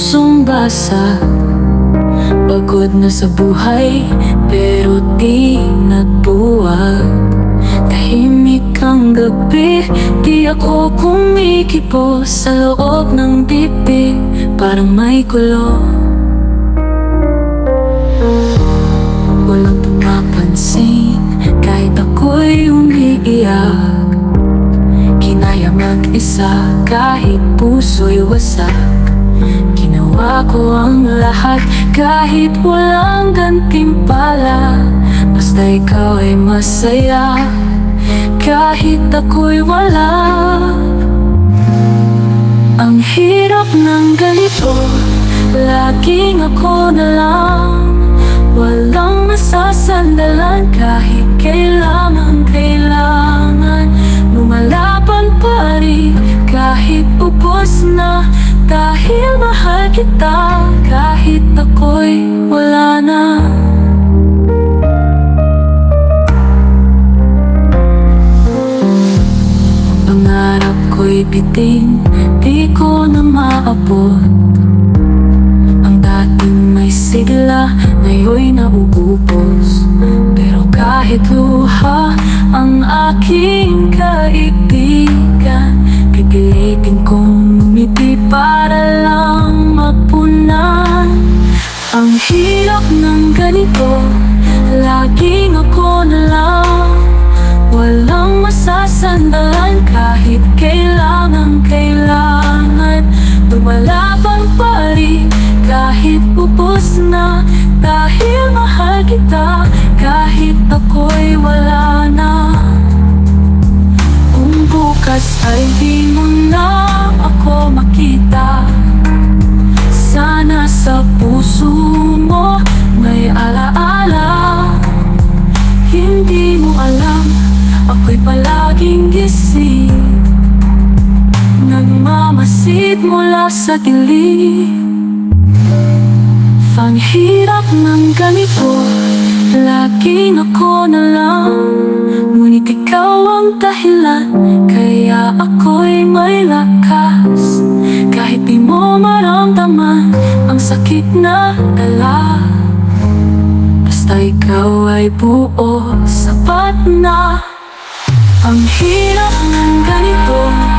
isa Pagod na sa buhay Pero di nagbuwag. Tahimik ang gabi Di ako kumikibo Sa loob ng bibig Parang may kulo Walang pumapansin Kahit ako'y umiiyak. Kinaya mag-isa kahit puso'y wasak Ginawa ko ang lahat kahit walang gantimpala. Basta ikaw ay masaya kahit ako'y wala. Ang hirap ng ganito Laging ako na lang. Walang masasandalan kahit kailangan mahal kita kahit ako'y wala na. Pangarap ko'y biting Di ko na maabot. Ang dating may sigla Ngayon'y nauubos. Pero kahit luha Ang aking kaibigan hirap ng ganito Laging ako na lang. Walang masasandalan kahit kailangan, kahit ubos na Dahil sa dilim Ang hirap ng ganito Laging ako na lang. Ngunit ikaw ang dahilan Kaya ako'y may lakas. Kahit di mo maramdaman Ang sakit na dala Basta ikaw ay buo, sapat na. Ang hirap ng ganito